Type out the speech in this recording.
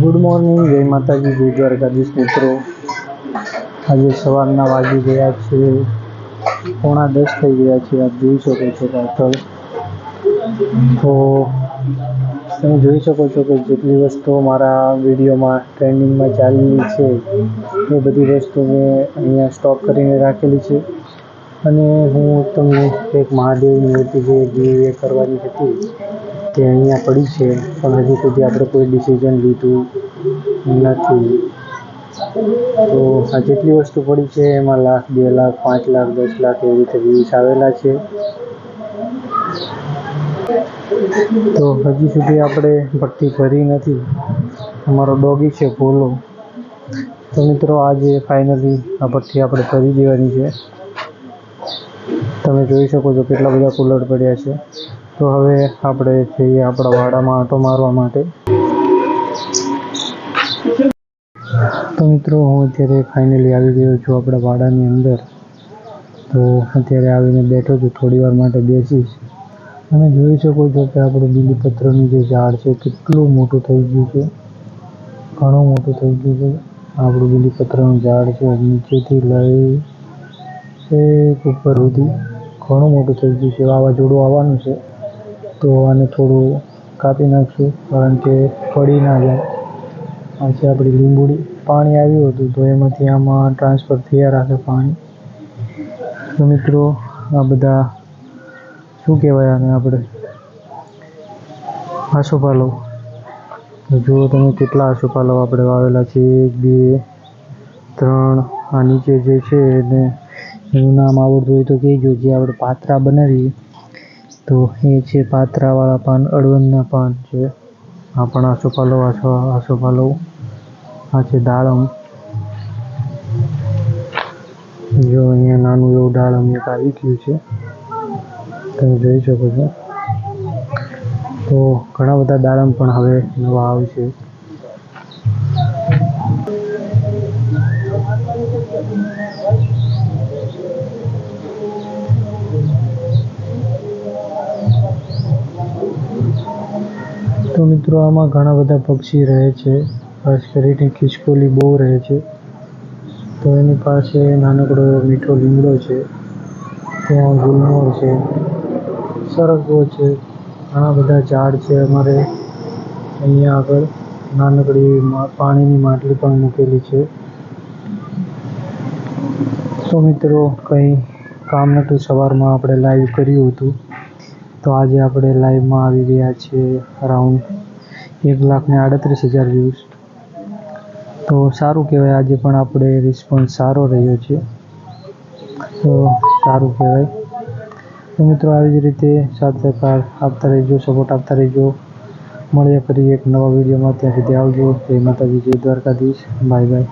Good morning, જય માતાજી, જય દ્વારકાધીશ મિત્રો. આજે સવારના વાગી ગયા છે, પોણા દસ થઈ ગયા છે, આપ જોઈ શકો છો પાછળ તો તમે જોઈ શકો છો કે જેટલી વસ્તુઓ મારા વિડીયોમાં ટ્રેન્ડિંગમાં ચાલેલી છે, એ બધી વસ્તુ મેં અહીંયા સ્ટોક કરીને રાખેલી છે. અને હું તમને એક મહાદેવની મૂર્તિ જે એ કરવાની હતી, તે અહીંયા પડી છે. પણ હજી સુધી આપણે કોઈ ડિસિઝન લીધું નથી. તો આ જેટલી વસ્તુ પડી છે, એમાં લાખ, બે લાખ, પાંચ લાખ, દસ લાખ એવી રીતે વ્યૂઝ આવેલા છે. તો હજી સુધી આપણે ભઠ્ઠી ભરી નથી. અમારો ડોગી છે ભોલો. તો મિત્રો, આજે ફાઇનલી આ ભઠ્ઠી આપણે ભરી દેવાની છે. તમે જોઈ શકો છો કેટલા બધા કુલર પડ્યા છે. તો હવે આપણે જઈએ આપણા વાડામાં આંટો મારવા માટે. તો મિત્રો, હું અત્યારે ફાઇનલી આવી ગયો છું આપણા વાડાની અંદર. તો અત્યારે આવીને બેઠો છું, થોડી વાર માટે બેસીશ. તમે જોઈ શકો છો કે આપણું બીલીપત્રનું જે ઝાડ છે, કેટલું મોટું થઈ ગયું છે. ઘણું મોટું થઈ ગયું છે. આપણું બીલીપત્રનું ઝાડ છે, નીચેથી લઈ એક ઉપર સુધી. ઘણું મોટું થઈ ગયું છે, વાવાઝોડું આવવાનું છે. તો આને થોડું કાપી નાખશું, કારણ કે પડી ના જાય. આ આપણી લીંબુડી. પાણી આવ્યું હતું, તો એમાંથી આમાં ટ્રાન્સફર થયા રાખે પાણી. તો મિત્રો, આ બધા શું કહેવાય આને આપણે? આસોપાલવ. જુઓ તમે કેટલા આસોપાલવ આપણે વાવેલા છે. એક, બે, ત્રણ. આ નીચે જે છે એને એનું નામ આવડતું હોય તો કહેજો. જે આપણે પાત્રા બનાવીએ, તો એ છે પાત્રાવાળા પાન, અળવંદના પાન છે. આ પણ આસોપાલવ આસો આસોપાલવ આ છે દાડમ. જો અહીંયા નાનું એવું દાડમ એક આવી ગયું છે. તમે જોઈ શકો છો. તો ઘણા બધા દાડમ પણ હવે નવા આવશે. તો મિત્રો, આમાં ઘણા બધા પક્ષી રહે છે. ખાસ કરીને ખિસકોલી બહુ રહે છે. તો એની પાસે નાનકડો મીઠો લીમડો છે. ત્યાં ગુલમોર છે. સરગવો છે. ઘણા બધા ઝાડ છે અમારે. અહીંયા આગળ નાનકડી પાણીની માટલી પણ મૂકેલી છે. તો મિત્રો, કંઈ કામ નહોતું. સવારમાં આપણે લાઈવ કર્યું હતું. તો આજે આપણે લાઈવમાં આવી ગયા છીએ અરાઉન્ડ એક લાખ ને આડત્રીસ હજાર વ્યૂઝ તો સારું કહેવાય, આજે પણ આપણે રિસ્પોન્સ સારો રહ્યો છે. તો સારું કહેવાય. તો મિત્રો, આવી જ રીતે સાથ સહકાર આપતા રહેજો સપોર્ટ આપતા રહેજો. મળીએ ફરી એક નવા વિડીયોમાં ત્યાં સુધી આવજો. જય માતાજી, જય દ્વારકાધીશ. Bye bye